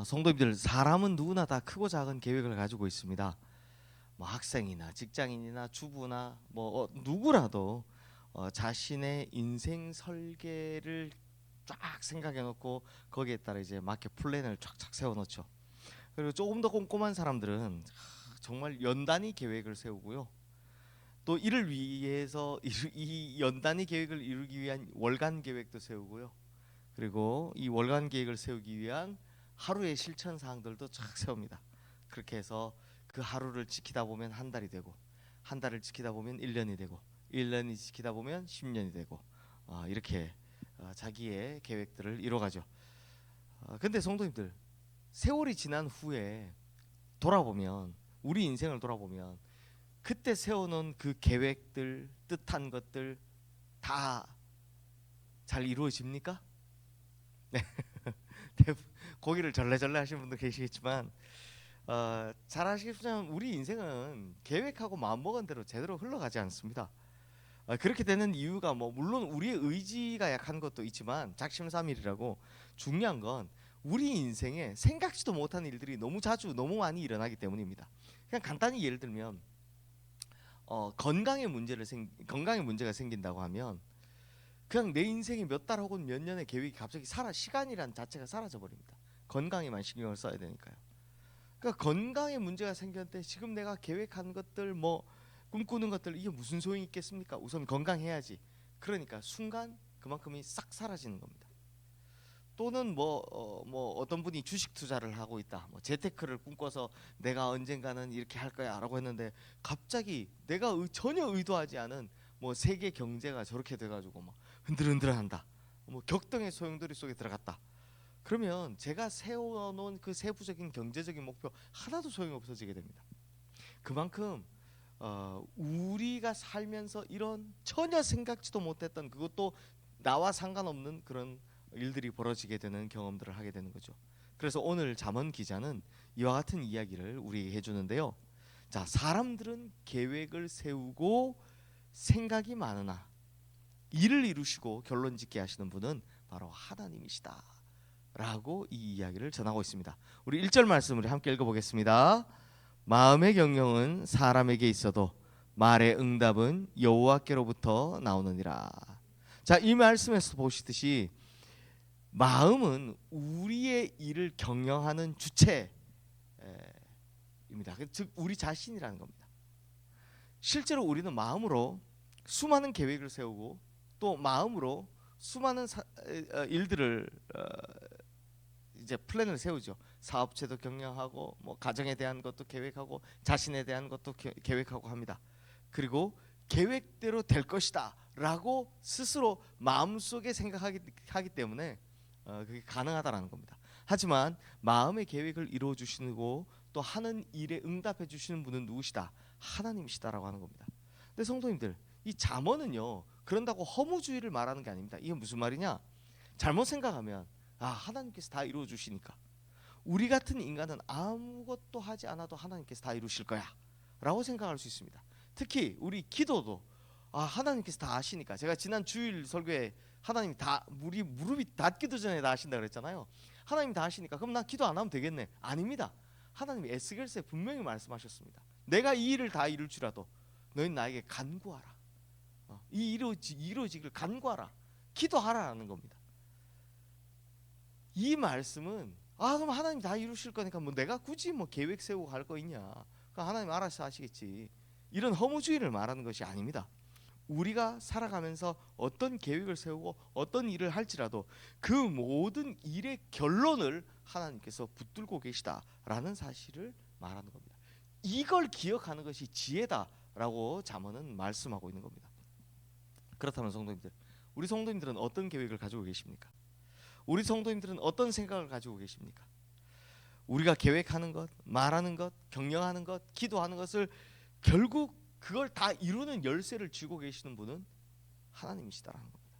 어, 성도님들 사람은 누구나 다 크고 작은 계획을 가지고 있습니다. 뭐 학생이나 직장인이나 주부나 뭐 어, 누구라도 어, 자신의 인생 설계를 쫙 생각해 놓고 거기에 따라 이제 맞게 플랜을 쫙쫙 세워 놓죠. 그리고 조금 더 꼼꼼한 사람들은 하, 정말 연단위 계획을 세우고요. 또 이를 위해서 이 연단위 계획을 이루기 위한 월간 계획도 세우고요. 그리고 이 월간 계획을 세우기 위한 하루의 실천 사항들도 쫙 세웁니다. 그렇게 해서 그 하루를 지키다 보면 한 달이 되고 한 달을 지키다 보면 1년이 되고 1년이 지키다 보면 10년이 되고 어, 이렇게 어, 자기의 계획들을 이뤄가죠. 어, 근데 성도님들 세월이 지난 후에 돌아보면 우리 인생을 돌아보면 그때 세워놓은 그 계획들 뜻한 것들 다 잘 이루어집니까? 네. 대부- 고기를 절레절레 하시는 분도 계시겠지만 어, 잘 아시겠지만 우리 인생은 계획하고 마음먹은 대로 제대로 흘러가지 않습니다. 어, 그렇게 되는 이유가 뭐 물론 우리의 의지가 약한 것도 있지만 작심삼일이라고 중요한 건 우리 인생에 생각지도 못한 일들이 너무 자주 너무 많이 일어나기 때문입니다. 그냥 간단히 예를 들면 어, 건강에 문제를 생 건강에 문제가 생긴다고 하면 그냥 내 인생이 몇 달 혹은 몇 년의 계획이 갑자기 사라 시간이란 자체가 사라져 버립니다. 건강에만 신경을 써야 되니까요. 그러니까 건강에 문제가 생겼을 때 지금 내가 계획한 것들 뭐 꿈꾸는 것들 이게 무슨 소용이 있겠습니까? 우선 건강해야지. 그러니까 순간 그만큼이 싹 사라지는 겁니다. 또는 뭐, 어, 뭐 어떤 분이 주식 투자를 하고 있다. 뭐 재테크를 꿈꿔서 내가 언젠가는 이렇게 할 거야라고 했는데 갑자기 내가 의- 전혀 의도하지 않은 뭐 세계 경제가 저렇게 돼 가지고 막 흔들흔들한다. 뭐 격동의 소용돌이 속에 들어갔다. 그러면 제가 세워놓은 그 세부적인 경제적인 목표 하나도 소용 없어지게 됩니다. 그만큼 어, 우리가 살면서 이런 전혀 생각지도 못했던 그것도 나와 상관없는 그런 일들이 벌어지게 되는 경험들을 하게 되는 거죠. 그래서 오늘 잠언 기자는 이와 같은 이야기를 우리에게 해주는데요. 자, 사람들은 계획을 세우고 생각이 많으나 일을 이루시고 결론 짓게 하시는 분은 바로 하나님이시다. 라고 이 이야기를 전하고 있습니다. 우리 1절 말씀을 함께 읽어 보겠습니다. 마음의 경영은 사람에게 있어도 말의 응답은 여호와께로부터 나오느니라. 자, 이 말씀에서 보시듯이 마음은 우리의 일을 경영하는 주체입니다. 그즉 우리 자신이라는 겁니다. 실제로 우리는 마음으로 수많은 계획을 세우고 또 마음으로 수많은 사, 어, 일들을 어, 이제 플랜을 세우죠. 사업체도 경영하고 뭐 가정에 대한 것도 계획하고 자신에 대한 것도 계- 계획하고 합니다. 그리고 계획대로 될 것이다라고 스스로 마음속에 생각하기 하기 때문에 어, 그게 가능하다라는 겁니다. 하지만 마음의 계획을 이루어 주시고 또 하는 일에 응답해 주시는 분은 누구시다? 하나님이시다라고 하는 겁니다. 근데 성도님들 이 잠언은요 그런다고 허무주의를 말하는 게 아닙니다. 이게 무슨 말이냐? 잘못 생각하면 아 하나님께서 다 이루어 주시니까 우리 같은 인간은 아무것도 하지 않아도 하나님께서 다 이루실 거야라고 생각할 수 있습니다. 특히 우리 기도도 아 하나님께서 다 아시니까 제가 지난 주일 설교에 하나님 다 우리 무릎이 닿기도 전에 다 아신다 그랬잖아요. 하나님 다 아시니까 그럼 나 기도 안 하면 되겠네. 아닙니다. 하나님이 에스겔서에 분명히 말씀하셨습니다. 내가 이 일을 다 이룰 줄라도 너희 나에게 간구하라. 어, 이 이루어지, 이루어지기를 간구하라. 기도하라라는 겁니다. 이 말씀은 아 그럼 하나님 다 이루실 거니까 뭐 내가 굳이 뭐 계획 세우고 갈 거 있냐? 그 하나님 알아서 하시겠지. 이런 허무주의를 말하는 것이 아닙니다. 우리가 살아가면서 어떤 계획을 세우고 어떤 일을 할지라도 그 모든 일의 결론을 하나님께서 붙들고 계시다라는 사실을 말하는 겁니다. 이걸 기억하는 것이 지혜다라고 잠언은 말씀하고 있는 겁니다. 그렇다면 성도님들, 우리 성도님들은 어떤 계획을 가지고 계십니까? 우리 성도님들은 어떤 생각을 가지고 계십니까? 우리가 계획하는 것, 말하는 것, 경영하는 것, 기도하는 것을 결국 그걸 다 이루는 열쇠를 쥐고 계시는 분은 하나님이시다라는 겁니다.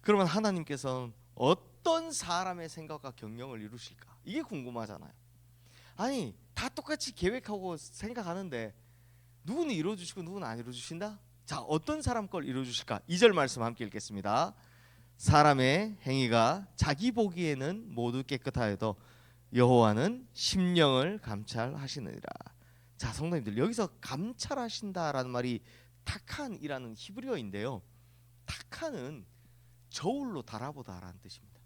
그러면 하나님께서는 어떤 사람의 생각과 경영을 이루실까? 이게 궁금하잖아요. 아니 다 똑같이 계획하고 생각하는데 누구는 이루어 주시고 누구는 안 이루어 주신다? 자 어떤 사람 걸 이루어 주실까? 2절 말씀 함께 읽겠습니다. 사람의 행위가 자기 보기에는 모두 깨끗하여도 여호와는 심령을 감찰하시느니라. 자, 성도님들 여기서 감찰하신다라는 말이 타칸이라는 히브리어인데요. 타칸은 저울로 달아보다라는 뜻입니다.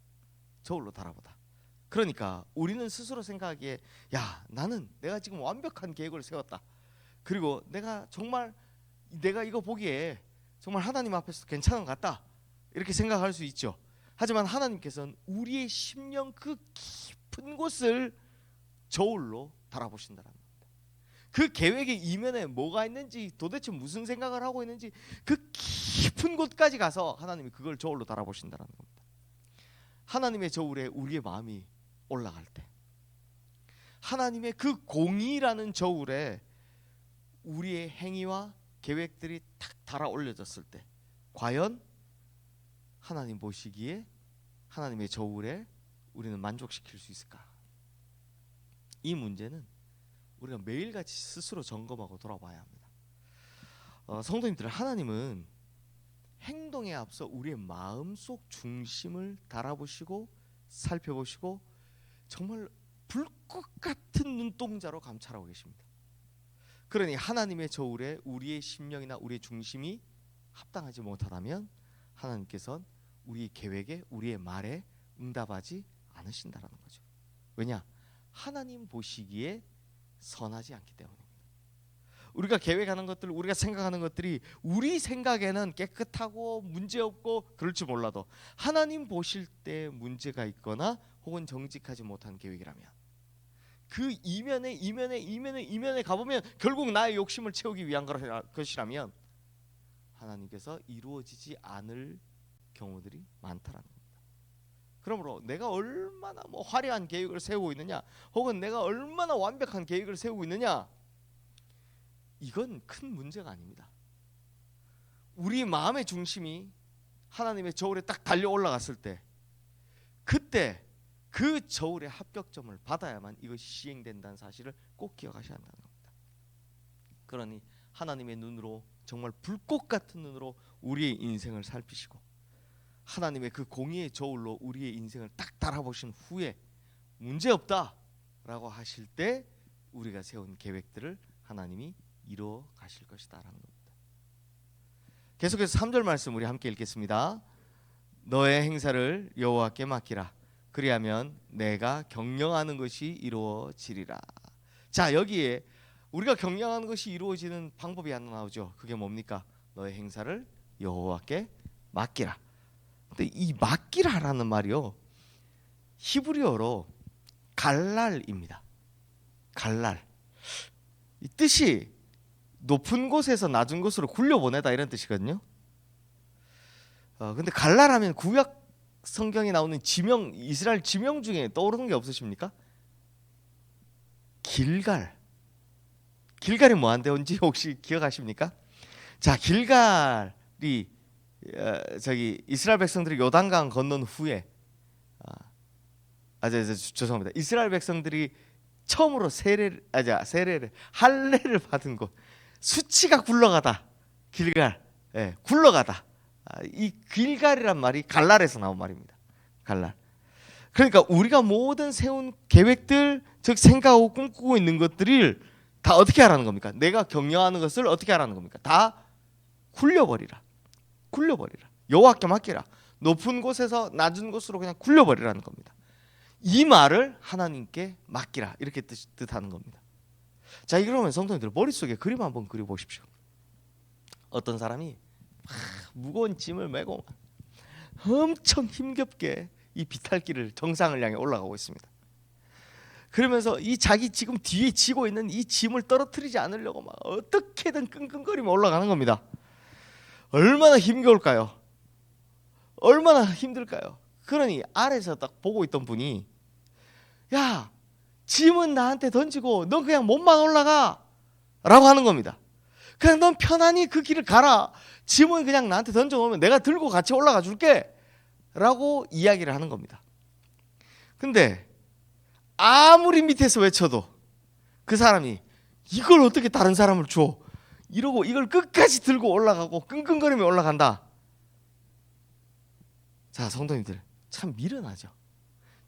저울로 달아보다. 그러니까 우리는 스스로 생각하기에 야 나는 내가 지금 완벽한 계획을 세웠다. 그리고 내가 정말 내가 이거 보기에 정말 하나님 앞에서 괜찮은 것 같다. 이렇게 생각할 수 있죠. 하지만 하나님께서는 우리의 심령 그 깊은 곳을 저울로 달아보신다는 겁니다. 그 계획의 이면에 뭐가 있는지 도대체 무슨 생각을 하고 있는지 그 깊은 곳까지 가서 하나님이 그걸 저울로 달아보신다는 겁니다. 하나님의 저울에 우리의 마음이 올라갈 때 하나님의 그 공의라는 저울에 우리의 행위와 계획들이 탁 달아 올려졌을 때 과연 하나님 보시기에 하나님의 저울에 우리는 만족시킬 수 있을까? 이 문제는 우리가 매일같이 스스로 점검하고 돌아봐야 합니다. 어, 성도님들 하나님은 행동에 앞서 우리의 마음속 중심을 달아보시고 살펴보시고 정말 불꽃 같은 눈동자로 감찰하고 계십니다. 그러니 하나님의 저울에 우리의 심령이나 우리의 중심이 합당하지 못하다면 하나님께서는 우리 계획에 우리의 말에 응답하지 않으신다라는 거죠. 왜냐? 하나님 보시기에 선하지 않기 때문입니다. 우리가 계획하는 것들, 우리가 생각하는 것들이 우리 생각에는 깨끗하고 문제 없고 그럴지 몰라도 하나님 보실 때 문제가 있거나 혹은 정직하지 못한 계획이라면 그 이면에 이면에 이면에 이면에 가보면 결국 나의 욕심을 채우기 위한 것이라면 하나님께서 이루어지지 않을 경우들이 많다라는 겁니다. 그러므로 내가 얼마나 뭐 화려한 계획을 세우고 있느냐, 혹은 내가 얼마나 완벽한 계획을 세우고 있느냐, 이건 큰 문제가 아닙니다. 우리 마음의 중심이 하나님의 저울에 딱 달려 올라갔을 때, 그때 그 저울의 합격점을 받아야만 이것이 시행된다는 사실을 꼭 기억하셔야 한다는 겁니다. 그러니 하나님의 눈으로 정말 불꽃 같은 눈으로 우리의 인생을 살피시고 하나님의 그 공의의 저울로 우리의 인생을 딱 달아보신 후에 문제 없다라고 하실 때 우리가 세운 계획들을 하나님이 이루어 가실 것이다라는 겁니다. 계속해서 3절 말씀 우리 함께 읽겠습니다. 너의 행사를 여호와께 맡기라. 그리하면 내가 경영하는 것이 이루어지리라. 자, 여기에 우리가 경영하는 것이 이루어지는 방법이 하나 나오죠. 그게 뭡니까? 너의 행사를 여호와께 맡기라. 근데 이 맡기라라는 말이요. 히브리어로 갈랄입니다. 갈랄. 이 뜻이 높은 곳에서 낮은 곳으로 굴려 보내다 이런 뜻이거든요. 어, 근데 갈랄하면 구약 성경에 나오는 지명 이스라엘 지명 중에 떠오르는 게 없으십니까? 길갈. 길갈이 뭐한데 온지 혹시 기억하십니까? 자, 길갈이 어, 저기 이스라엘 백성들이 요단강 건넌 후에 아, 아, 저, 저, 죄송합니다. 이스라엘 백성들이 처음으로 세례를 아자 세례를 할례를 받은 곳 수치가 굴러가다 길갈 예, 굴러가다 아, 이 길갈이란 말이 갈랄에서 나온 말입니다. 갈랄. 그러니까 우리가 모든 세운 계획들 즉 생각하고 꿈꾸고 있는 것들을 다 어떻게 하라는 겁니까? 내가 경영하는 것을 어떻게 하라는 겁니까? 다 굴려버리라. 굴려버리라. 여호와께 맡기라. 높은 곳에서 낮은 곳으로 그냥 굴려버리라는 겁니다. 이 말을 하나님께 맡기라 이렇게 뜻, 뜻하는 겁니다. 자, 그러면 성도님들 머릿속에 그림 한번 그려 보십시오. 어떤 사람이 막 무거운 짐을 메고 엄청 힘겹게 이 비탈길을 정상을 향해 올라가고 있습니다. 그러면서 이 자기 지금 뒤에 지고 있는 이 짐을 떨어뜨리지 않으려고 막 어떻게든 끙끙거리며 올라가는 겁니다. 얼마나 힘겨울까요? 얼마나 힘들까요? 그러니 아래서 딱 보고 있던 분이 야 짐은 나한테 던지고 넌 그냥 몸만 올라가 라고 하는 겁니다. 그냥 넌 편안히 그 길을 가라. 짐은 그냥 나한테 던져놓으면 내가 들고 같이 올라가 줄게. 라고 이야기를 하는 겁니다. 근데 아무리 밑에서 외쳐도 그 사람이 이걸 어떻게 다른 사람을 줘? 이러고 이걸 끝까지 들고 올라가고 끙끙거리며 올라간다. 자, 성도님들 참 미련하죠.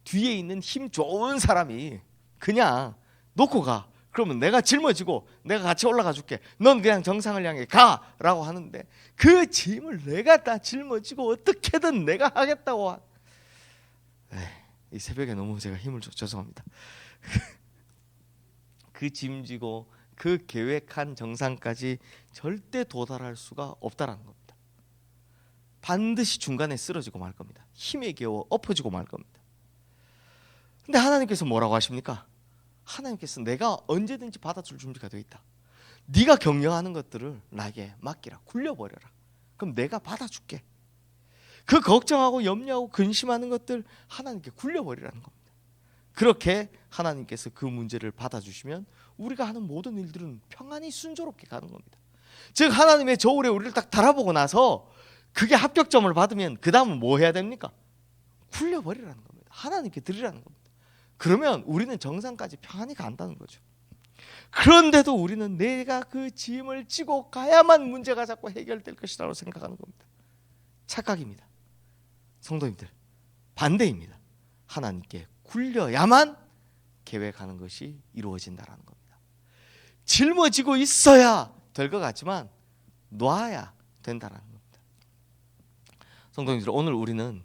뒤에 있는 힘 좋은 사람이 그냥 놓고 가. 그러면 내가 짊어지고 내가 같이 올라가 줄게. 넌 그냥 정상을 향해 가라고 하는데 그 짐을 내가 다 짊어지고 어떻게든 내가 하겠다고. 하... 에이, 이 새벽에 너무 제가 힘을 줘 죄송합니다. 그 짐지고 그 계획한 정상까지 절대 도달할 수가 없다라는 겁니다. 반드시 중간에 쓰러지고 말 겁니다. 힘에 겨워 엎어지고 말 겁니다. 근데 하나님께서 뭐라고 하십니까? 하나님께서 내가 언제든지 받아줄 준비가 되어 있다. 네가 경영하는 것들을 나에게 맡기라. 굴려버려라. 그럼 내가 받아줄게. 그 걱정하고 염려하고 근심하는 것들 하나님께 굴려버리라는 겁니다. 그렇게 하나님께서 그 문제를 받아주시면 우리가 하는 모든 일들은 평안히 순조롭게 가는 겁니다. 즉 하나님의 저울에 우리를 딱 달아보고 나서 그게 합격점을 받으면 그 다음은 뭐 해야 됩니까? 굴려버리라는 겁니다. 하나님께 드리라는 겁니다. 그러면 우리는 정상까지 평안히 간다는 거죠. 그런데도 우리는 내가 그 짐을 지고 가야만 문제가 자꾸 해결될 것이라고 생각하는 겁니다. 착각입니다. 성도님들 반대입니다. 하나님께 굴려야만 계획하는 것이 이루어진다라는 겁니다. 짊어지고 있어야 될 것 같지만 놔야 된다라는 겁니다. 성도님들 오늘 우리는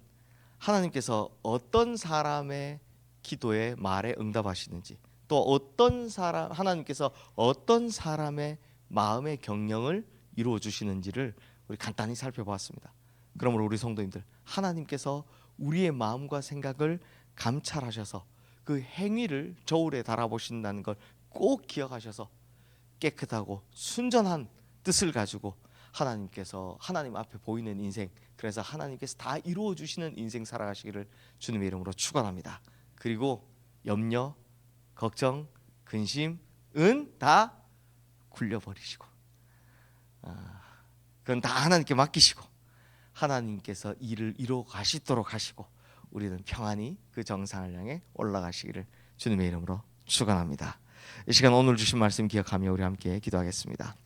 하나님께서 어떤 사람의 기도에 말에 응답하시는지 또 어떤 사람 하나님께서 어떤 사람의 마음의 경영을 이루어 주시는지를 우리 간단히 살펴보았습니다. 그러므로 우리 성도님들 하나님께서 우리의 마음과 생각을 감찰하셔서 그 행위를 저울에 달아보신다는 걸 꼭 기억하셔서 깨끗하고 순전한 뜻을 가지고 하나님께서 하나님 앞에 보이는 인생 그래서 하나님께서 다 이루어 주시는 인생 살아가시기를 주님의 이름으로 축원합니다. 그리고 염려, 걱정, 근심은 다 굴려버리시고 아, 그건 다 하나님께 맡기시고 하나님께서 일을 이루어 가시도록 하시고 우리는 평안히 그 정상을 향해 올라가시기를 주님의 이름으로 축원합니다. 이 시간 오늘 주신 말씀 기억하며 우리 함께 기도하겠습니다.